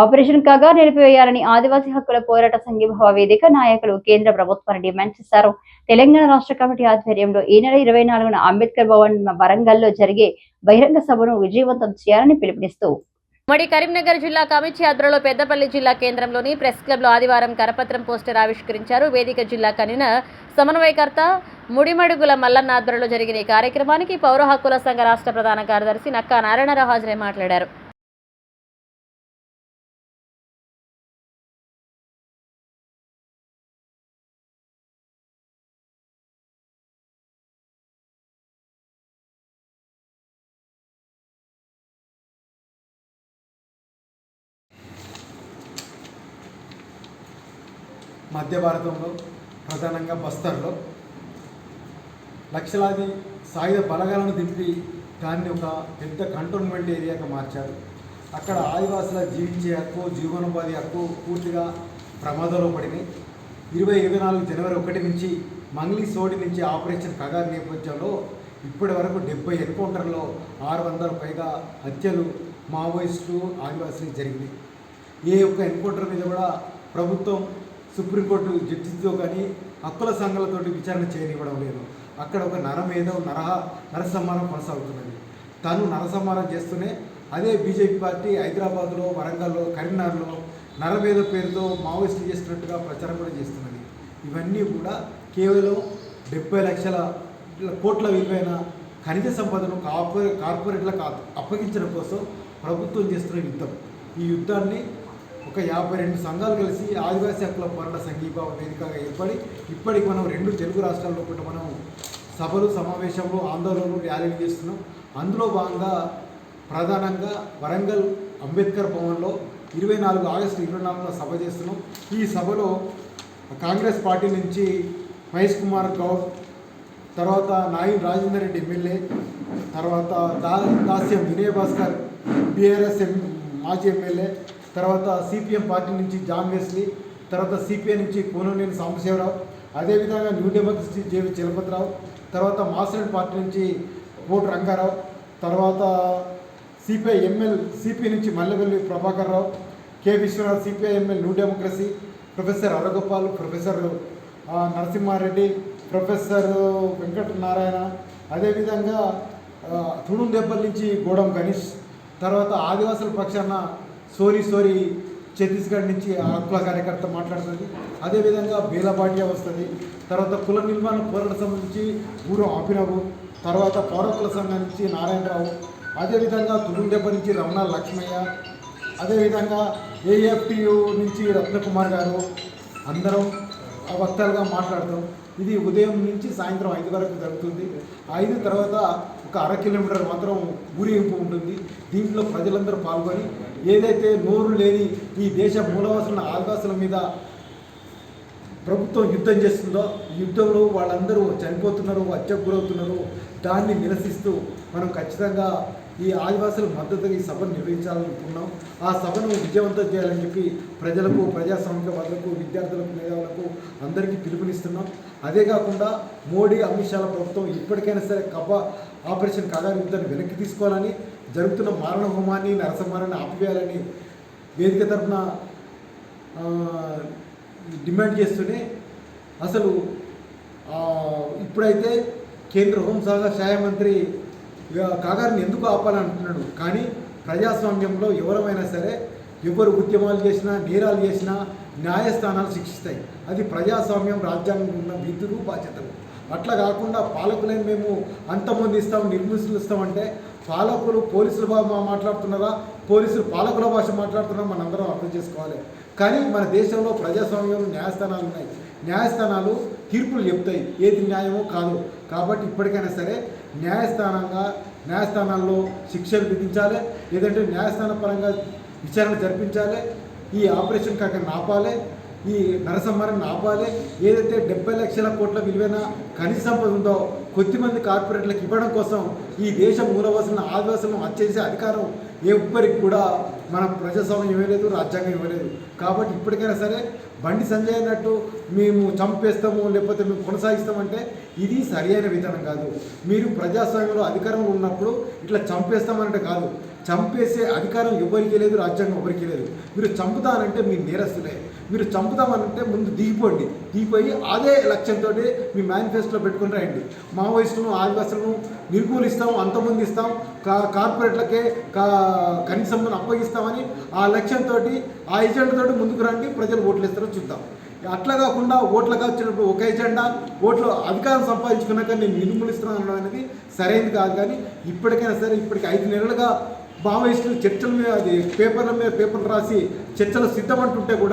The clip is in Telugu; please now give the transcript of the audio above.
ఆపరేషన్ కాగా నిలిపివేయాలని ఆదివాసీ హక్కుల పోరాట సంఘీభావ వేదిక నాయకులు కేంద్ర ప్రభుత్వాన్ని డిమాండ్ చేశారు. తెలంగాణ రాష్ట్ర కమిటీ ఆధ్వర్యంలో ఈ నెల ఇరవై నాలుగున అంబేద్కర్ భవన్ వరంగల్లో జరిగే బహిరంగ సభను విజయవంతం చేయాలని పిలుపునిస్తూ ఉమ్మడి కరీంనగర్ జిల్లా కమిటీ ఆధ్వర్యంలో పెద్దపల్లి జిల్లా కేంద్రంలోని ప్రెస్ క్లబ్లో ఆదివారం కరపత్రం పోస్టర్ ఆవిష్కరించారు. వేదిక జిల్లా కన్వీనర్ సమన్వయకర్త ముడిమడుగుల మల్లన్న ఆధ్వర్యంలో జరిగిన ఈ కార్యక్రమానికి పౌర హక్కుల సంఘ రాష్ట్ర ప్రధాన కార్యదర్శి నక్కా నారాయణరావు హాజరై మాట్లాడారు. మధ్య భారతంలో ప్రధానంగా బస్తర్లో లక్షలాది సాయుధ బలగాలను దింపి దాన్ని ఒక పెద్ద కంటోన్మెంట్ ఏరియాగా మార్చారు. అక్కడ ఆదివాసుల జీవించే హక్కు జీవనోపాధి హక్కు పూర్తిగా ప్రమాదంలో పడినాయి ఇరవై ఇరవై నాలుగు జనవరి ఒకటి నుంచి మంగ్లీ సోడి నుంచి ఆపరేషన్ కగారు నేపథ్యంలో ఇప్పటి వరకు డెబ్బై ఎన్కౌంటర్లో ఆరు వందల పైగా హత్యలు మావోయిస్టులు ఆదివాసులకు జరిగినాయి. ఏ ఒక్క ఎన్కౌంటర్ మీద కూడా ప్రభుత్వం సుప్రీంకోర్టు జడ్జితో కానీ హక్కుల సంఘాలతోటి విచారణ చేయనివ్వడం లేదు. అక్కడ ఒక నరమేదో నరహ నరసంహారం కొనసాగుతున్నది. తను నరసంహారం చేస్తూనే అదే బీజేపీ పార్టీ హైదరాబాద్లో వరంగల్లో కరీంనగర్లో నరమేద పేరుతో మావోయిస్టులు చేస్తున్నట్టుగా ప్రచారం కూడా చేస్తున్నది. ఇవన్నీ కూడా కేవలం డెబ్బై లక్షల కోట్ల విలువైన ఖనిజ సంపదను కార్పొరే కార్పొరేట్లకు అప్పగించడం కోసం ప్రభుత్వం చేస్తున్న యుద్ధం. ఈ యుద్ధాన్ని ఒక యాభై రెండు సంఘాలు కలిసి ఆదివాసీ హక్కుల పోరాట సంఘీభావ వేదికగా ఏర్పడి ఇప్పటికి మనం రెండు తెలుగు రాష్ట్రాల్లో కూడా మనం సభలు సమావేశంలో ఆందోళనలు ర్యాలీలు చేస్తున్నాం. అందులో భాగంగా ప్రధానంగా వరంగల్ అంబేద్కర్ భవన్లో ఇరవై నాలుగు ఆగస్టు ఇరవై నాలుగున సభ చేస్తున్నాం. ఈ సభలో కాంగ్రెస్ పార్టీ నుంచి మహేష్ కుమార్ గౌడ్ తర్వాత నాయన్ రాజేందర్ రెడ్డి ఎమ్మెల్యే తర్వాత దా దాస్యం వినయ్ భాస్కర్ బీఆర్ఎస్ ఎం మాజీ ఎమ్మెల్యే తర్వాత సిపిఎం పార్టీ నుంచి జాన్ వెస్లీ తర్వాత సిపిఐ నుంచి కోననేని సాంబశివరావు అదేవిధంగా న్యూ డెమోక్రసీ జేవి చలపతిరావు తర్వాత మాస్టర్ పార్టీ నుంచి పోటు రంగారావు తర్వాత సిపిఐ ఎంఎల్ సిపిఐ నుంచి Mallevelli Prabhakar Rao K Vishwanath CPI ML new democracy professor Haragopal professor Narasimhareddy professor Venkata Narayana అదేవిధంగా తుడుం దెబ్బల నుంచి గోడం గణేష్ తర్వాత ఆదివాసుల పక్షాన సోరీ సోరీ ఛత్తీస్గఢ్ నుంచి ఆ హక్కుల కార్యకర్త మాట్లాడుతుంది. అదేవిధంగా బేలబాటియా వస్తుంది. తర్వాత కుల నిర్మాణ పోరాట సంబంధించి ఊరు పూర్వం తర్వాత పౌరకుల సంఘం నుంచి నారాయణరావు. అదేవిధంగా తుడుందెబ్బ నుంచి రమణ లక్ష్మయ్య. అదేవిధంగా ఏఎఫ్టియు నుంచి రత్నకుమార్ గారు. అందరం వక్తలుగా మాట్లాడతాం. ఇది ఉదయం నుంచి సాయంత్రం ఐదు వరకు జరుగుతుంది. ఐదు తర్వాత ఒక అర కిలోమీటర్ మాత్రం ఊరేగింపు ఉంటుంది. దీంట్లో ప్రజలందరూ పాల్గొని ఏదైతే నోరు లేని ఈ దేశ మూలవాసుల ఆదివాసుల మీద ప్రభుత్వం యుద్ధం చేస్తుందో యుద్ధంలో వాళ్ళందరూ చనిపోతున్నారు హత్యకు గురవుతున్నారు దాన్ని నిరసిస్తూ మనం ఖచ్చితంగా ఈ ఆదివాసుల మద్దతుగా ఈ సభను నిర్వహించాలనుకున్నాం ఆ సభను విజయవంతం చేయాలని చెప్పి ప్రజలకు ప్రజాస్వామిక ప్రజాస్వామికవాదులకు విద్యార్థులకు మేధావులకు అందరికీ పిలుపునిస్తున్నాం. అదే కాకుండా మోడీ అమిత్ షాల ప్రభుత్వం ఇప్పటికైనా సరే కబ్బా ఆపరేషన్ కగారు వెనక్కి తీసుకోవాలని జరుగుతున్న మారణ హోమాన్ని నరసంహారాన్ని ఆపివేయాలని వేదిక తరఫున డిమాండ్ చేస్తూనే అసలు ఇప్పుడైతే కేంద్ర హోంశాఖ సహాయ మంత్రి కాగారిని ఎందుకు ఆపాలంటున్నాడు? కానీ ప్రజాస్వామ్యంలో ఎవరమైనా సరే ఎవరు ఉద్యమాలు చేసినా నేరాలు చేసినా న్యాయస్థానాలు శిక్షిస్తాయి. అది ప్రజాస్వామ్యం రాజ్యాంగం ఉన్న విధులు బాధ్యతలు. అట్లా కాకుండా పాలకులని మేము అంతమొందిస్తాం నిర్మిస్తామంటే పాలకులు పోలీసుల భాష మాట్లాడుతున్నారా? పోలీసులు పాలకుల భాష మాట్లాడుతున్నారా? మనందరం అర్థం చేసుకోవాలి. కానీ మన దేశంలో ప్రజాస్వామ్యంలో న్యాయస్థానాలు ఉన్నాయి. న్యాయస్థానాలు తీర్పులు చెప్తాయి. ఏది న్యాయమో కాదు. కాబట్టి ఇప్పటికైనా సరే న్యాయస్థానంగా న్యాయస్థానాల్లో శిక్షలు విధించాలి. లేదంటే న్యాయస్థాన పరంగా విచారణ జరిపించాలి. ఈ ఆపరేషన్ కాక నాపాలి. ఈ నరసంహారం ఆపాలి ఏదైతే డెబ్బై లక్షల కోట్ల విలువైన ఖనిజ సంపద ఉందో కొద్దిమంది కార్పొరేట్లకు ఇవ్వడం కోసం ఈ దేశం మూలవాసులను ఆదివాసులను హత్యేసే అధికారం ఎవ్వరికి కూడా మన ప్రజాస్వామ్యం ఇవ్వలేదు రాజ్యాంగం ఇవ్వలేదు. కాబట్టి ఇప్పటికైనా సరే బండి సంజయ్ అన్నట్టు మేము చంపేస్తాము లేకపోతే మేము కొనసాగిస్తామంటే ఇది సరి అయిన విధానం కాదు. మీరు ప్రజాస్వామ్యంలో అధికారంలో ఉన్నప్పుడు ఇట్లా చంపేస్తామన్నట్టు కాదు. చంపేసే అధికారం ఎవరికి లేదు రాజ్యాంగం ఎవరికి లేదు. మీరు చంపుతానంటే మీ నేరస్తులే. మీరు చంపుతామనంటే ముందు దిగిపోండి దిగిపోయి అదే లక్ష్యంతో మీ మేనిఫెస్టోలో పెట్టుకుని రాయండి మావోయిస్టులను ఆదివాసులను నిర్మూలిస్తాం అంతమొందిస్తాం కా కార్పొరేట్లకే కా కనీసం అప్పగిస్తామని ఆ లక్ష్యంతో ఆ ఎజెండాతో ముందుకు రండి ప్రజలు ఓట్లు ఇస్తారో చూద్దాం. అట్లా కాకుండా ఓట్లకు వచ్చినప్పుడు ఒక ఎజెండా ఓట్లు అధికారం సంపాదించుకున్నాక నేను నిర్మూలిస్తున్నాను అనడం అనేది సరైనది కాదు కానీ ఇప్పటికైనా సరే ఇప్పటికి ఐదు నెలలుగా మావోయిస్టులు చర్చల మీద అది పేపర్ల మీద పేపర్లు రాసి చర్చలు సిద్ధమంటుంటే కూడా